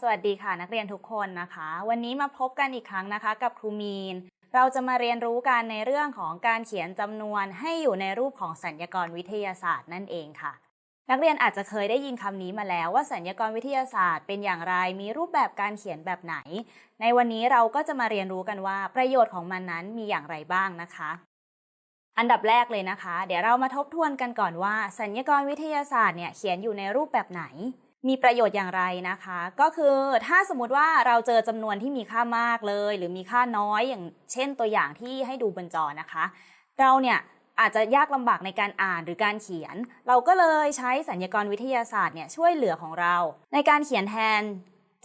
สวัสดีค่ะนักเรียนทุกคนนะคะ วันนี้มาพบกันอีกครั้งนะคะ กับครูมีน เราจะมาเรียนรู้กันในเรื่องของการเขียนจำนวนให้อยู่ในรูปของสัญญกรวิทยาศาสตร์นั่นเองค่ะ นักเรียนอาจจะเคยได้ยินคำนี้มาแล้วว่าสัญญกรวิทยาศาสตร์เป็นอย่างไรมีรูปแบบการเขียนแบบไหน ในวันนี้เราก็จะมาเรียนรู้กันว่าประโยชน์ของมันนั้นมีอย่างไรบ้างนะคะ อันดับแรกเลยนะคะ เดี๋ยวเรามาทบทวนกันก่อนว่า สัญญกรวิทยาศาสตร์เนี่ยเขียนอยู่ในรูปแบบไหน มีประโยชน์อย่างไรนะคะ ก็คือถ้าสมมติว่าเราเจอจำนวนที่มีค่ามากเลย หรือมีค่าน้อยอย่างเช่นตัวอย่างที่ให้ดูบนจอนะคะ เราเนี่ยอาจจะยากลำบากในการอ่านหรือการเขียน เราก็เลยใช้สัญญกรวิทยาศาสตร์เนี่ยช่วยเหลือของเรา ในการเขียนแทน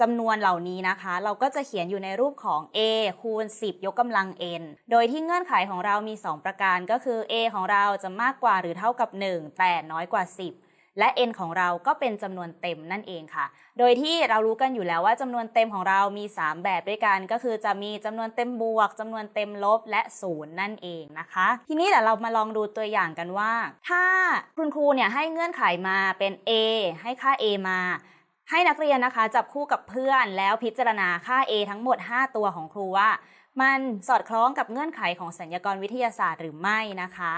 จำนวนเหล่านี้นะคะ เราก็จะเขียนอยู่ในรูปของ a คูณ 10 ยกกำลัง n โดยที่เงื่อนไขของเรามี 2 ประการก็คือ a ของเราจะมากกว่าหรือเท่ากับ 1 แต่น้อยกว่า 10 และ n ของเราก็เป็นจำนวนเต็มนั่นเองค่ะ โดยที่เรารู้กันอยู่แล้วว่าจำนวนเต็มของเรามี 3 แบบด้วยกัน ก็คือจะมีจำนวนเต็มบวกจำนวนเต็มลบและศูนย์นั่นเองนะคะ ทีนี้เดี๋ยวเรามาลองดูตัวอย่างกันว่า ถ้าคุณครูเนี่ยให้เงื่อนไขมาเป็น a ให้ค่า a มาให้นักเรียนนะคะจับคู่กับเพื่อนแล้วพิจารณาค่า a ทั้งหมด 5 ตัวของครูว่า มันสอดคล้องกับเงื่อนไขของสัญญกรวิทยาศาสตร์หรือไม่นะคะ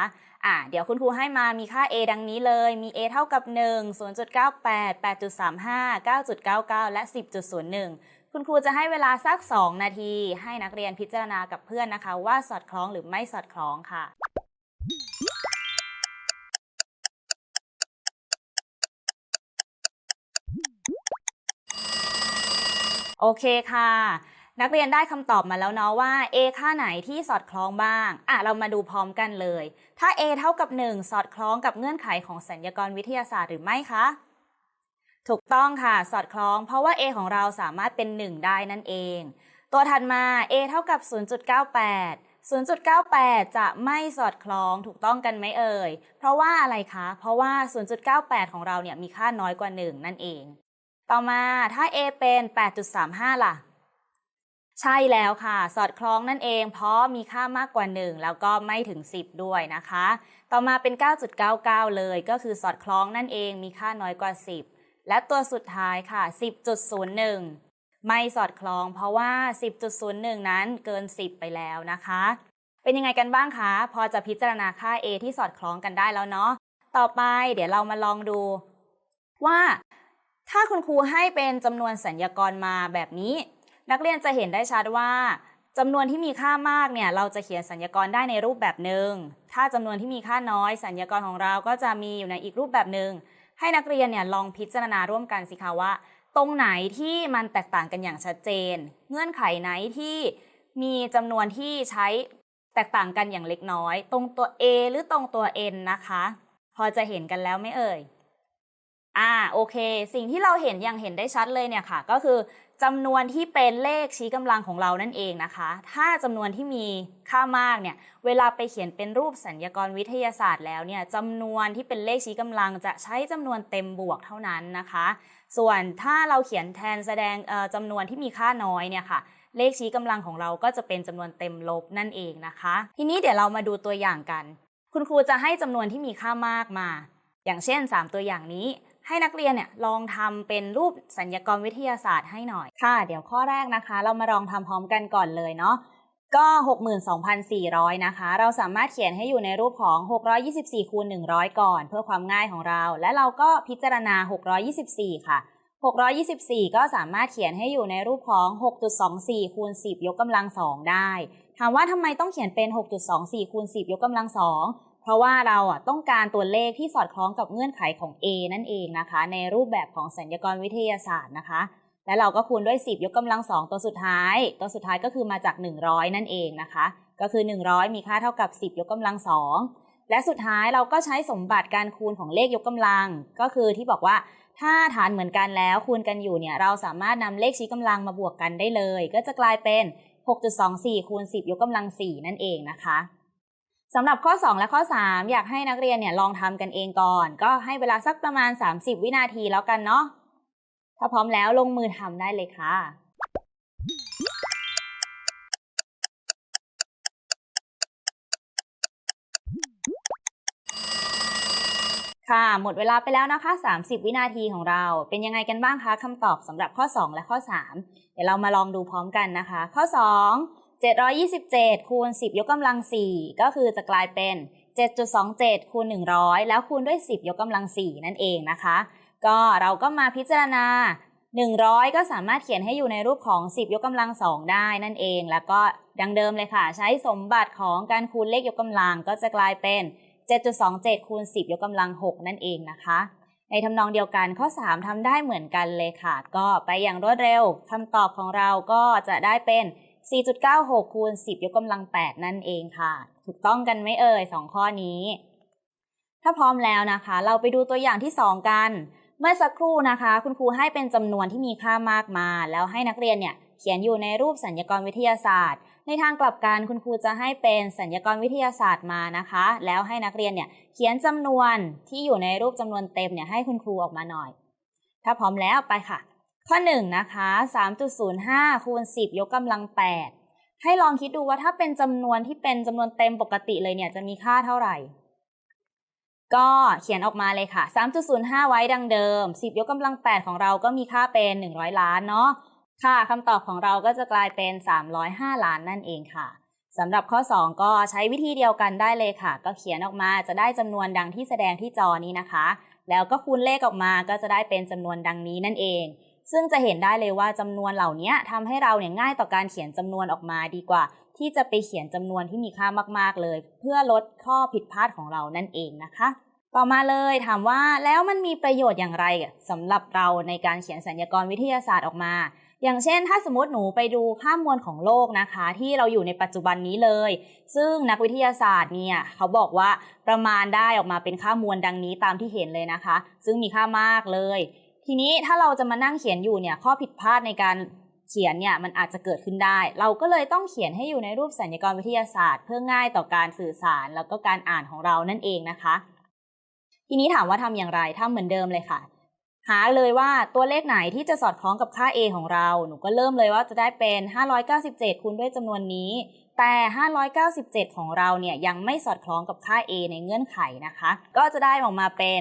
อะเดี๋ยวคุณครูให้มามีค่า a ดังนี้เลย มี a เท่ากับ 1 0.98 8.35 9.99 และ 10.01 คุณครูจะให้เวลาสัก 2 นาที ให้นักเรียนพิจารณากับเพื่อนนะคะ ว่าสอดคล้องหรือไม่สอดคล้องค่ะโอเคค่ะ นักเรียนได้คำตอบมาแล้วเนาะว่า a ค่าไหนที่สอดคล้องบ้าง อะ เรามาดูพร้อมกันเลย ถ้า a เท่ากับ 1 สอดคล้องกับเงื่อนไขของสัญญกรวิทยาศาสตร์หรือไม่คะ ถูกต้องค่ะ สอดคล้อง เพราะว่า a ของเราสามารถเป็น 1 ได้นั่นเอง ตัวถัดมา a เท่ากับ 0.98 0.98 จะไม่สอดคล้องถูกต้องกันไหมเอ่ย เพราะว่าอะไรคะ เพราะว่า 0.98 ของเราเนี่ยมีค่าน้อยกว่า 1 นั่นเอง ต่อมาถ้า a เป็น 8.35 ล่ะ ใช่แล้วค่ะ สอดคล้องนั่นเอง เพราะมีค่ามากกว่า 1 แล้วก็ไม่ถึง 10 ด้วยนะคะ ต่อมาเป็น 9.99 เลย ก็คือสอดคล้องนั่นเองมีค่าน้อยกว่า 10 และตัวสุดท้ายค่ะ 10.01 ไม่สอดคล้อง เพราะว่า 10.01 นั้นเกิน 10 ไปแล้วนะคะ เป็นยังไงกันบ้างคะพอจะพิจารณาค่า a ที่สอดคล้องกันได้แล้วเนาะต่อไปเดี๋ยวเรามาลองดู ว่า ถ้าคุณครูให้เป็นจำนวนสัญญากรมาแบบนี้ นักเรียนจะเห็นได้ชัดว่าจำนวนที่มีค่ามากเนี่ยเราจะเขียนสัญญากรได้ในรูปแบบหนึ่ง ถ้าจำนวนที่มีค่าน้อย สัญญากรของเราก็จะมีอยู่ในอีกรูปแบบหนึ่ง ให้นักเรียนเนี่ยลองพิจารณาร่วมกันสิคะว่า ตรงไหนที่มันแตกต่างกันอย่างชัดเจน เงื่อนไขไหนที่มีจำนวนที่ใช้แตกต่างกันอย่างเล็กน้อย ตรงตัว A หรือตรงตัว N นะคะ พอจะเห็นกันแล้วไหมเอ่ยอ่าโอเค สิ่งที่เราเห็นอย่างเห็นได้ชัดเลยเนี่ยค่ะ ก็คือ จำนวนที่เป็นเลขชี้กำลังของเรานั่นเองนะคะ ถ้าจำนวนที่มีค่ามากเนี่ย เวลาไปเขียนเป็นรูปสัญญากรวิทยาศาสตร์แล้วเนี่ยจำนวนที่เป็นเลขชี้กำลังจะใช้จำนวนเต็มบวกเท่านั้นนะคะ ส่วนถ้าเราเขียนแทนแสดงจำนวนที่มีค่าน้อยเนี่ยค่ะเลขชี้กำลังของเราก็จะเป็นจำนวนเต็มลบนั่นเองนะคะ ทีนี้เดี๋ยวเรามาดูตัวอย่างกัน คุณครูจะให้จำนวนที่มีค่ามากมา อย่างเช่น 3 ตัวอย่างนี้ ให้นักเรียนเนี่ยลองทำเป็นรูปสัญญกรวิทยาศาสตร์ให้หน่อยค่ะ เดี๋ยวข้อแรกนะคะ เรามาลองทำพร้อมกันก่อนเลยเนาะก็ 62,400 นะคะ เราสามารถเขียนให้อยู่ในรูปของ 624คูณ100 ก่อน เพื่อความง่ายของเรา และเราก็พิจารณา 624 ค่ะ 624 ก็สามารถเขียนให้อยู่ในรูปของ 6.24คูณ10 ยกกำลัง 2 ได้ ถามว่าทำไมต้องเขียนเป็น 6.24คูณ10 ยกกำลัง 2 เพราะว่าเราอะต้องการตัวเลขที่สอดคล้องกับเงื่อนไขของ a นั่นเองนะคะ ในรูปแบบของสัญญกรวิทยาศาสตร์นะคะ และเราก็คูณด้วย 10 ยกกำลัง 2 ตัวสุดท้าย ตัวสุดท้ายก็คือมาจาก 100 นั่นเองนะคะ ก็คือ 100 มีค่าเท่ากับ 10 ยกกำลัง 2 และสุดท้ายเราก็ใช้สมบัติการคูณของเลขยกกำลัง ก็คือที่บอกว่าถ้าฐานเหมือนกันแล้วคูณกันอยู่เนี่ยเราสามารถนำเลขชี้กำลังมาบวกกันได้เลย ก็จะกลายเป็น 6.24คูณ10 ยกกำลัง 4 นั่นเองนะคะ สำหรับข้อ 2 และข้อ 3 อยากให้นักเรียนเนี่ยลองทำกันเองก่อน ก็ให้เวลาสักประมาณ 30 วินาทีแล้วกันเนาะถ้าพร้อมแล้วลงมือทำได้เลยค่ะค่ะ หมดเวลาไปแล้วนะคะ 30 วินาทีของเรา เป็นยังไงกันบ้างคะคำตอบสำหรับข้อ 2 และข้อ 3 เดี๋ยวเรามาลองดูพร้อมกันนะคะ ข้อ 2 727 คูณ 10 ยกกำลัง 4 ก็คือจะกลายเป็น 7.27 คูณ 100 แล้วคูณด้วย 10 ยกกำลัง 4 นั่นเองนะคะ ก็เราก็มาพิจารณา 100 ก็สามารถเขียนให้อยู่ในรูปของ 10 ยกกำลัง 2 ได้นั่นเอง แล้วก็ดังเดิมเลยค่ะ ใช้สมบัติของการคูณเลขยกกำลังก็จะกลายเป็น 7.27 คูณ 10 ยกกำลัง 6 นั่นเองนะคะในทำนองเดียวกันข้อ 3ทำได้เหมือนกันเลยค่ะ ก็ไปอย่างรวดเร็วคำตอบของเราก็จะได้เป็น 4.96 คูณ 10 ยกกำลัง 8 นั่นเองค่ะ ถูกต้องกันไหมเอ่ย 2 ข้อนี้ ถ้าพร้อมแล้วนะคะ เราไปดูตัวอย่างที่ 2 กัน เมื่อสักครู่นะคะ คุณครูให้เป็นจำนวนที่มีค่ามากมา แล้วให้นักเรียนเนี่ยเขียนอยู่ในรูปสัญญกรวิทยาศาสตร์ ในทางกลับกันคุณครูจะให้เป็นสัญญกรวิทยาศาสตร์มานะคะ แล้วให้นักเรียนเนี่ยเขียนจำนวนที่อยู่ในรูปจำนวนเต็มเนี่ยให้คุณครูออกมาหน่อย ถ้าพร้อมแล้วไปค่ะ ข้อ1นะคะ3.05คูณ10 ยกกำลัง 8 ให้ลองคิดดูว่าถ้าเป็นจำนวนที่เป็นจำนวนเต็มปกติเลยเนี่ยจะมีค่าเท่าไหร่ ก็เขียนออกมาเลยค่ะ 3.05 ไว้ดังเดิม 10 ยกกำลัง 8 ของเราก็มีค่าเป็น 100 ล้านเนาะค่ะคำตอบของเราก็จะกลายเป็น 305 ล้านนั่นเองค่ะสำหรับข้อ 2 ก็ใช้วิธีเดียวกันได้เลยค่ะ ก็เขียนออกมาจะได้จำนวนดังที่แสดงที่จอนี้นะคะ แล้วก็คูณเลขออกมาก็จะได้เป็นจำนวนดังนี้นั่นเอง ซึ่งจะเห็นได้เลยว่าจำนวนเหล่านี้ทำให้เราเนี่ยง่ายต่อการเขียนจำนวนออกมาดีกว่า ที่จะไปเขียนจำนวนที่มีค่ามาก ๆเลย เพื่อลดข้อผิดพลาดของเรานั่นเองนะคะ ต่อมาเลยถามว่าแล้วมันมีประโยชน์อย่างไรสำหรับเราในการเขียนสัญญกรวิทยาศาสตร์ออกมา อย่างเช่น ถ้าสมมติหนูไปดูค่ามวลของโลกนะคะ ที่เราอยู่ในปัจจุบันนี้เลย ซึ่งนักวิทยาศาสตร์เนี่ยเขาบอกว่าประมาณได้ออกมาเป็นค่ามวลดังนี้ตามที่เห็นเลยนะคะ ซึ่งมีค่ามากเลย ทีนี้ถ้าเราจะมานั่งเขียนอยู่เนี่ยข้อผิดพลาดในการเขียนเนี่ยมันอาจจะเกิดขึ้นได้ เราก็เลยต้องเขียนให้อยู่ในรูปสัญญกรวิทยาศาสตร์ เพื่อง่ายต่อการสื่อสารแล้วก็การอ่านของเรานั่นเองนะคะ ทีนี้ถามว่าทำอย่างไรทำเหมือนเดิมเลยค่ะ หาเลยว่าตัวเลขไหนที่จะสอดคล้องกับค่า a ของเรา หนูก็เริ่มเลยว่าจะได้เป็น 597 คูณด้วยจำนวนนี้ แต่ 597 ของเราเนี่ยยังไม่สอดคล้องกับค่า a ในเงื่อนไขนะคะ ก็จะได้ออกมาเป็น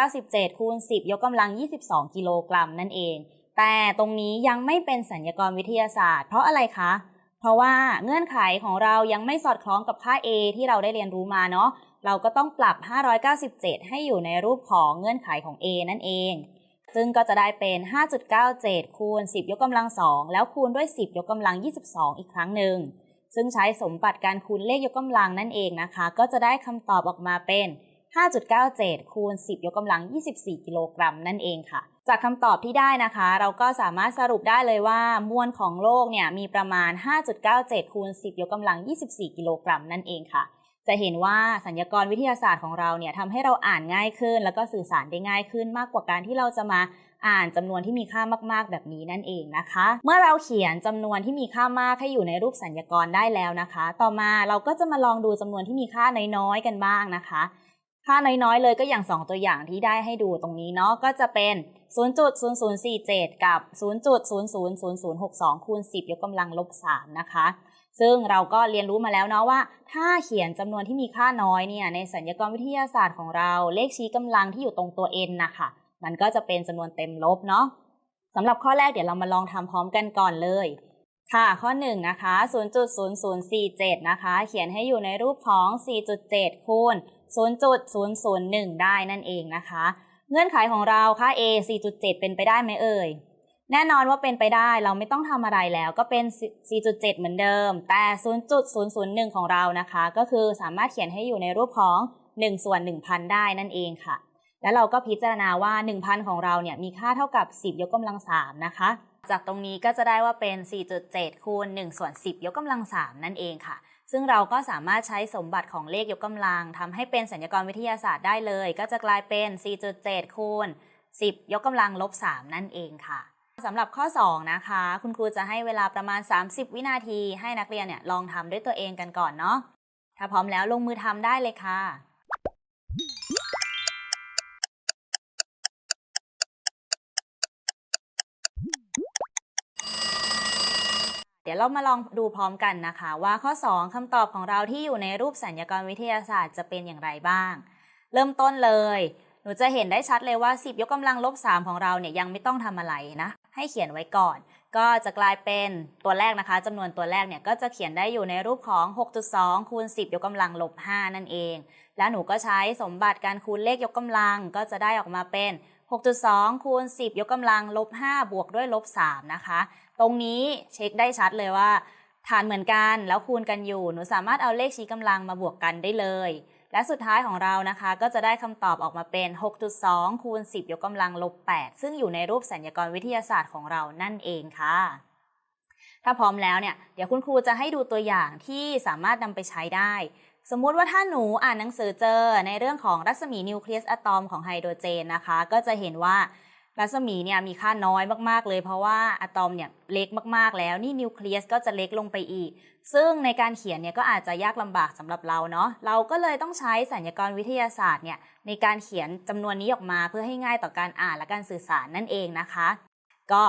597 คูณ 10 ยกกำลัง 22 กิโลกรัมนั่นเอง แต่ตรงนี้ยังไม่เป็นสัญญกรวิทยาศาสตร์ เพราะอะไรคะ เพราะว่าเงื่อนไขของเรายังไม่สอดคล้องกับค่า a ที่เราได้เรียนรู้มาเนาะ เราก็ต้องปรับ 597 ให้อยู่ในรูปของเงื่อนไขของ a นั่นเอง ซึ่งก็จะได้เป็น 5.97 คูณ 10 ยกกำลัง 2 แล้วคูณด้วย 10 ยกกำลัง 22 อีกครั้งหนึ่ง ซึ่งใช้สมบัติการคูณเลขยกกำลังนั่นเองนะคะ ก็จะได้คำตอบออกมาเป็น 5.97 คูณ 10 ยกกำลัง 24 กิโลกรัมนั่นเองค่ะ จากคำตอบที่ได้นะคะ เราก็สามารถสรุปได้เลยว่า มวลของโลกเนี่ยมีประมาณ 5.97 คูณ 10 ยกกำลัง 24 กิโลกรัมนั่นเองค่ะ จะเห็นว่าสัญญกรวิทยาศาสตร์ของเราเนี่ยทำให้เราอ่านง่ายขึ้น แล้วก็สื่อสารได้ง่ายขึ้นมากกว่าการที่เราจะมาอ่านจำนวนที่มีค่ามากๆ แบบนี้นั่นเองนะคะ เมื่อเราเขียนจำนวนที่มีค่ามากให้อยู่ในรูปสัญญกรได้แล้วนะคะ ต่อมาเราก็จะมาลองดูจำนวนที่มีค่าน้อยๆกันบ้างนะคะ ค่าน้อยๆ เลยก็อย่าง 2 ตัวอย่างที่ได้ให้ดูตรงนี้เนาะก็จะเป็น 0.0047 กับ 0.000062คูณ 10 ยกกำลังลบ 3 นะคะ ซึ่งเราก็เรียนรู้มาแล้วเนาะว่า ถ้าเขียนจำนวนที่มีค่าน้อยเนี่ยในสัญญกรวิทยาศาสตร์ของเราเลขชี้กำลังที่อยู่ตรงตัว n นะคะมันก็จะเป็นจำนวนเต็มลบเนาะสำหรับข้อแรกเดี๋ยวเรามาลองทำพร้อมกันก่อนเลย ค่ะข้อ1นะคะ 0.0047 นะคะ เขียนให้อยู่ในรูปของ 4.7 คูณ 0.001 ได้นั่นเองนะคะ เงื่อนไขของเราค่า a 4.7 เป็นไปได้ไหมเอ่ย แน่นอนว่าเป็นไปได้เราไม่ต้องทำอะไรแล้วก็เป็น 4.7 เหมือนเดิม แต่ 0.001 ของเรานะคะ ก็คือสามารถเขียนให้อยู่ในรูปของ 1 ส่วน 1,000 ได้นั่นเองค่ะ แล้วเราก็พิจารณาว่า 1,000 ของเราเนี่ยมีค่าเท่ากับ 10 ยกกำลัง 3 นะคะ จากตรงนี้ก็จะได้ว่าเป็น 4.7 คูณ 1 ส่วน 10 ยกกำลัง 3 นั่นเองค่ะ ซึ่งเราก็สามารถใช้สมบัติของเลขยกกำลังทำให้เป็นสัญญกรวิทยาศาสตร์ได้เลย ก็จะกลายเป็น 4.7 คูณ 10 ยกกำลังลบ 3 นั่นเองค่ะ สำหรับข้อ 2 นะคะ คุณครูจะให้เวลาประมาณ 30 วินาที ให้นักเรียนเนี่ยลองทำด้วยตัวเองกันก่อนเนาะถ้าพร้อมแล้วลงมือทำได้เลยค่ะเดี๋ยวเรามาลองดูพร้อมกันนะคะ ว่าข้อ 2คำตอบของเราที่อยู่ในรูปสัญญกรวิทยาศาสตร์จะเป็นอย่างไรบ้าง เริ่มต้นเลย หนูจะเห็นได้ชัดเลยว่า 10 ยกกำลังลบ 3 ของเราเนี่ยยังไม่ต้องทำอะไรนะ ให้เขียนไว้ก่อน ก็จะกลายเป็นตัวแรกนะคะจำนวนตัวแรกเนี่ยก็จะเขียนได้อยู่ในรูปของ 6.2 คูณ 10 ยกกำลังลบ 5 นั่นเอง แล้วหนูก็ใช้สมบัติการคูณเลขยกกำลังก็จะได้ออกมาเป็น6.2 คูณ 10 ยกกำลังลบ 5 บวกด้วยลบ 3 นะคะ ตรงนี้เช็คได้ชัดเลยว่า ฐานเหมือนกันแล้วคูณกันอยู่ หนูสามารถเอาเลขชี้กำลังมาบวกกันได้เลย และสุดท้ายของเรานะคะ ก็จะได้คำตอบออกมาเป็น 6.2 คูณ 10 ยกกำลังลบ 8 ซึ่งอยู่ในรูปสัญญากรวิทยาศาสตร์ของเรานั่นเองค่ะ ถ้าพร้อมแล้วเนี่ย เดี๋ยวคุณครูจะให้ดูตัวอย่างที่สามารถนำไปใช้ได้ สมมุติว่าถ้าหนูอ่านหนังสือเจอในเรื่องของรัศมีนิวเคลียสอะตอมของไฮโดรเจนนะคะ ก็จะเห็นว่า รัศมีเนี่ยมีค่าน้อยมากๆเลย เพราะว่าอะตอมเนี่ยเล็กมากๆแล้วนี่นิวเคลียสก็จะเล็กลงไปอีก ซึ่งในการเขียนเนี่ยก็อาจจะยากลำบากสำหรับเราเนาะเราก็เลยต้องใช้สัญญากรวิทยาศาสตร์เนี่ยในการเขียนจำนวนนี้ออกมาเพื่อให้ง่ายต่อการอ่านและการสื่อสารนั่นเองนะคะ ก็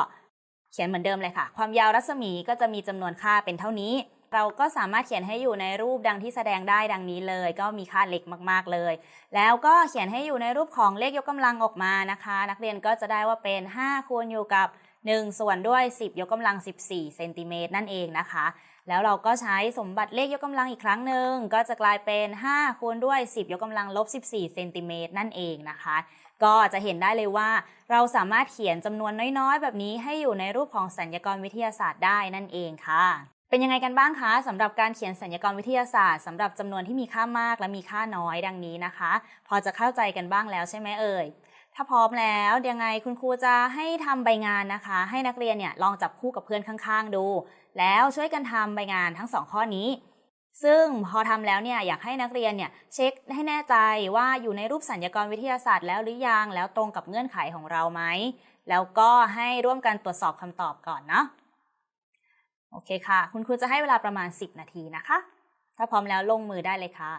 เขียนเหมือนเดิมเลยค่ะ ความยาวรัศมีก็จะมีจำนวนค่าเป็นเท่านี้ เราก็สามารถเขียนให้อยู่ในรูปดังที่แสดงได้ดังนี้เลย ก็มีค่าเล็กมาก ๆเลย แล้วก็เขียนให้อยู่ในรูปของเลขยกกำลังออกมานะคะ นักเรียนก็จะได้ว่าเป็น 5คูณอยู่กับ 1 ส่วนด้วย 10 ยกกำลัง 14เซนติเมตรนั่นเองนะคะ แล้วเราก็ใช้สมบัติเลขยกกำลังอีกครั้งหนึ่งก็จะกลายเป็น5คูณด้วย 10 ยกกำลังลบ14เซนติเมตรนั่นเองนะคะ ก็จะเห็นได้เลยว่า เราสามารถเขียนจำนวนน้อยๆ แบบนี้ให้อยู่ในรูปของสัญญากรวิทยาศาสตร์ได้นั่นเองค่ะ เป็นยังไงกันบ้างคะสำหรับการเขียนสัญญากรวิทยาศาสตร์สำหรับจำนวนที่มีค่ามากและมีค่าน้อยดังนี้นะคะ พอจะเข้าใจกันบ้างแล้วใช่ไหมเอ่ยถ้าพร้อมแล้วยังไงคุณครูจะให้ทำใบงานนะคะ ให้นักเรียนเนี่ยลองจับคู่กับเพื่อนข้างๆ ดู แล้วช่วยกันทำใบงานทั้งสองข้อนี้ ซึ่งพอทำแล้วเนี่ยอยากให้นักเรียนเนี่ยเช็คให้แน่ใจว่าอยู่ในรูปสัญญากรวิทยาศาสตร์แล้วหรือยังแล้วตรงกับเงื่อนไขของเราไหมแล้วก็ให้ร่วมกันตรวจสอบคำตอบก่อนเนาะ โอเคค่ะ คุณครูจะให้เวลาประมาณ 10 นาทีนะคะ ถ้าพร้อมแล้วลงมือได้เลยค่ะ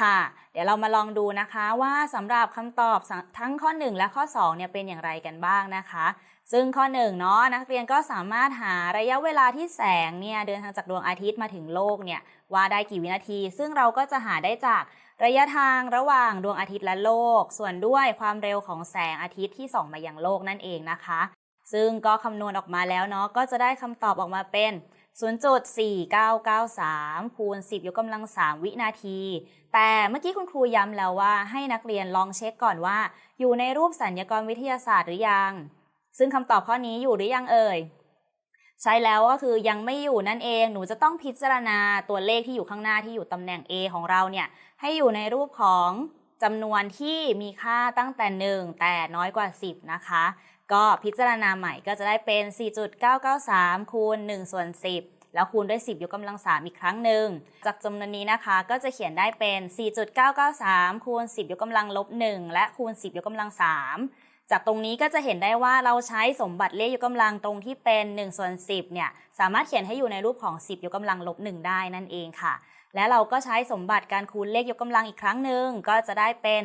ค่ะ เดี๋ยวเรามาลองดูนะคะว่าสำหรับคำตอบทั้งข้อ 1 และข้อ2เนี่ยเป็นอย่างไรกันบ้างนะคะ ซึ่งข้อ1เนาะนักเรียนก็สามารถหาระยะเวลาที่แสงเนี่ยเดินทางจากดวงอาทิตย์มาถึงโลกเนี่ยว่าได้กี่วินาที ซึ่งเราก็จะหาได้จากระยะทางระหว่างดวงอาทิตย์และโลก ส่วนด้วยความเร็วของแสงอาทิตย์ที่ส่องมายังโลกนั่นเองนะคะ ซึ่งก็คำนวณออกมาแล้วเนาะก็จะได้คำตอบออกมาเป็น 0.4993 คูณ 10 ยกกำลัง 3 วินาที แต่เมื่อกี้คุณครูย้ำแล้วว่าให้นักเรียนลองเช็คก่อนว่า อยู่ในรูปสัญญกรวิทยาศาสตร์หรือยัง ซึ่งคำตอบข้อนี้อยู่หรือยังเอ่ย ใช่แล้วก็คือยังไม่อยู่นั่นเอง หนูจะต้องพิจารณาตัวเลขที่อยู่ข้างหน้าที่อยู่ตำแหน่ง A ของเราเนี่ย ให้อยู่ในรูปของจำนวนที่มีค่าตั้งแต่ 1 แต่น้อยกว่า 10 นะคะ ก็พิจารณาใหม่ก็จะได้เป็น 4.993 คูณ1ส่วน10แล้วคูณด้วย 10 ยกกำลัง 3 อีกครั้งหนึ่ง จากจำนวนนี้นะคะก็จะเขียนได้เป็น 4.993 คูณ 10 ยกกำลังลบ 1 และคูณ 10 ยกกำลัง 3 จากตรงนี้ก็จะเห็นได้ว่าเราใช้สมบัติเลขยกกำลังตรงที่เป็น1ส่วน10เนี่ยสามารถเขียนให้อยู่ในรูปของ 10 ยกกำลังลบ1ได้นั่นเองค่ะ และเราก็ใช้สมบัติการคูณเลขยกกำลังอีกครั้งหนึ่งก็จะได้เป็น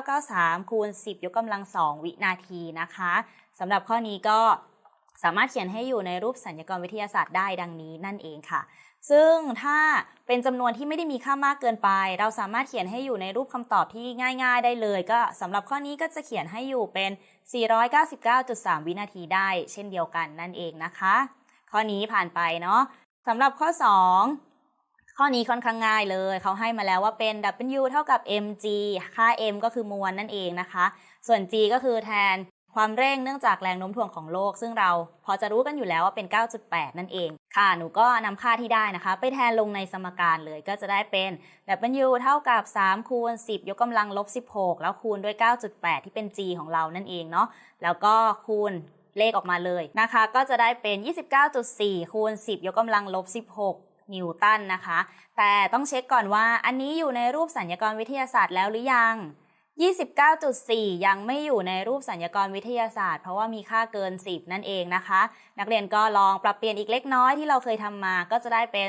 4.993 คูณ 10 ยกกำลัง 2 วินาทีนะคะสำหรับข้อนี้ก็ สามารถเขียนให้อยู่ในรูปสัญญกรวิทยาศาสตร์ได้ดังนี้นั่นเองค่ะ ซึ่งถ้าเป็นจำนวนที่ไม่ได้มีค่ามากเกินไป เราสามารถเขียนให้อยู่ในรูปคำตอบที่ง่าย ๆ ได้เลย ก็สำหรับข้อนี้ก็จะเขียนให้อยู่เป็น 499.3 วินาทีได้ เช่นเดียวกันนั่นเองนะคะ ข้อนี้ผ่านไปเนาะสำหรับข้อ 2ข้อนี้ค่อนข้างง่ายเลย เขาให้มาแล้วว่าเป็น W เท่ากับ mg ค่า m ก็คือมวลนั่นเองนะคะ ส่วน g ก็คือแทน ความเร่งเนื่องจากแรงโน้มถ่วงของโลก ซึ่งเราพอจะรู้กันอยู่แล้วว่าเป็น 9.8 นั่นเอง ค่ะ หนูก็นำค่าที่ได้นะคะ ไปแทนลงในสมการเลยก็จะได้เป็น W เท่ากับ 3 คูณ 10 ยกกำลังลบ 16 แล้วคูณด้วย 9.8 ที่เป็น g ของเรานั่นเองเนาะแล้วก็คูณเลขออกมาเลยนะคะ ก็จะได้เป็น 29.4 คูณ 10 ยกกำลังลบ 16นิวตันนะคะ แต่ต้องเช็คก่อนว่าอันนี้อยู่ในรูปสัญญากรวิทยาศาสตร์แล้วหรือยัง 29.4 ยังไม่อยู่ในรูปสัญญากรวิทยาศาสตร์ เพราะว่ามีค่าเกิน 10 นั่นเองนะคะ นักเรียนก็ลองปรับเปลี่ยนอีกเล็กน้อยที่เราเคยทำมาก็จะได้เป็น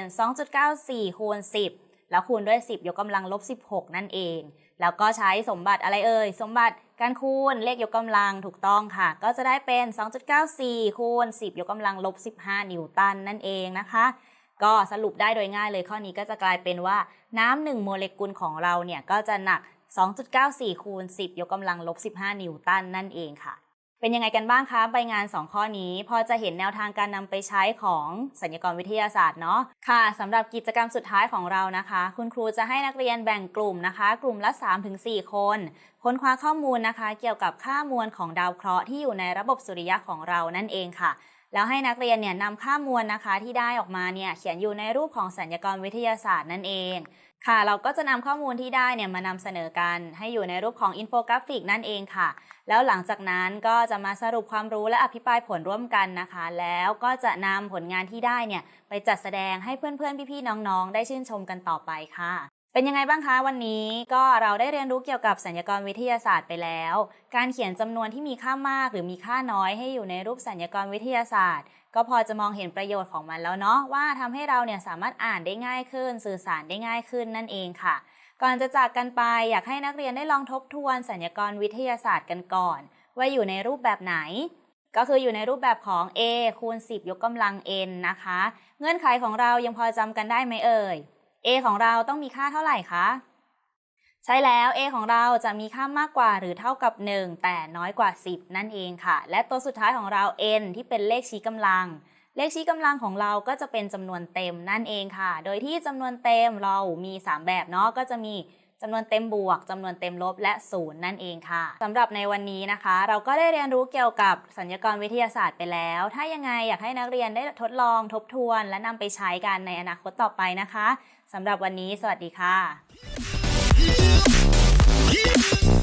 2.94 คูณ 10 แล้วคูณด้วย 10 ยกกำลังลบ 16 นั่นเอง แล้วก็ใช้สมบัติอะไรเอ่ย สมบัติการคูณเลขยกกำลังถูกต้องค่ะ ก็จะได้เป็น 2.94 คูณ 10 ยกกำลังลบ 15 นิวตันนั่นเองนะคะก็สรุปได้โดยง่ายเลยข้อนี้ก็จะกลายเป็นว่าน้ำหนึ่งโมเลกุลของเราเนี่ยก็จะหนัก 2.94 คูณ 10 ยกกำลังลบ 15 นิวตันนั่นเองค่ะ เป็นยังไงกันบ้างคะใบงาน 2 ข้อนี้ พอจะเห็นแนวทางการนำไปใช้ของสัญญกรวิทยาศาสตร์เนาะค่ะสำหรับกิจกรรมสุดท้ายของเรานะคะ คุณครูจะให้นักเรียนแบ่งกลุ่มนะคะ กลุ่มละ 3-4 คน ค้นคว้าข้อมูลนะคะ เกี่ยวกับค่ามวลของดาวเคราะห์ที่อยู่ในระบบสุริยะของเรานั่นเองค่ะแล้วให้นักเรียนเนี่ยนำค่ามวลนะคะที่ได้ออกมาเนี่ยเขียนอยู่ในรูปของสัญญกรวิทยาศาสตร์นั่นเอง ค่ะ เราก็จะนำข้อมูลที่ได้เนี่ยมานำเสนอกัน ให้อยู่ในรูปของอินโฟกราฟิกนั่นเองค่ะ แล้วหลังจากนั้นก็จะมาสรุปความรู้และอภิปรายผลร่วมกันนะคะ แล้วก็จะนำผลงานที่ได้เนี่ยไปจัดแสดงให้เพื่อนๆ พี่ๆ น้องๆ ได้ชื่นชมกันต่อไปค่ะ เป็นยังไงบ้างคะวันนี้ก็เราได้เรียนรู้เกี่ยวกับสัญญกรวิทยาศาสตร์ไปแล้ว การเขียนจำนวนที่มีค่ามากหรือมีค่าน้อยให้อยู่ในรูปสัญญกรวิทยาศาสตร์ ก็พอจะมองเห็นประโยชน์ของมันแล้วเนาะว่าทำให้เราเนี่ยสามารถอ่านได้ง่ายขึ้น สื่อสารได้ง่ายขึ้นนั่นเองค่ะ ก่อนจะจากกันไปอยากให้นักเรียนได้ลองทบทวนสัญญกรวิทยาศาสตร์กันก่อน ว่าอยู่ในรูปแบบไหน ก็คืออยู่ในรูปแบบของ a คูณ 10 ยกกำลัง n นะคะ เงื่อนไขของเรายังพอจำกันได้ไหมเอ่ย a ของเราต้องมีค่าเท่าไหร่คะ ใช่แล้ว a ของเราจะมีค่ามากกว่าหรือเท่ากับ 1 แต่น้อยกว่า 10 นั่นเองค่ะ และตัวสุดท้ายของเรา n ที่เป็นเลขชี้กำลัง เลขชี้กำลังของเราก็จะเป็นจำนวนเต็มนั่นเองค่ะ โดยที่จำนวนเต็มเรามี 3 แบบเนาะก็จะมีจำนวนเต็มบวกจำนวนเต็มลบและศูนย์นั่นเองค่ะสำหรับในวันนี้นะคะ เราก็ได้เรียนรู้เกี่ยวกับสัญญกรวิทยาศาสตร์ไปแล้ว ถ้ายังไงอยากให้นักเรียนได้ทดลองทบทวน และนำไปใช้กันในอนาคตต่อไปนะคะสำหรับวันนี้ สวัสดีค่ะ いいよ!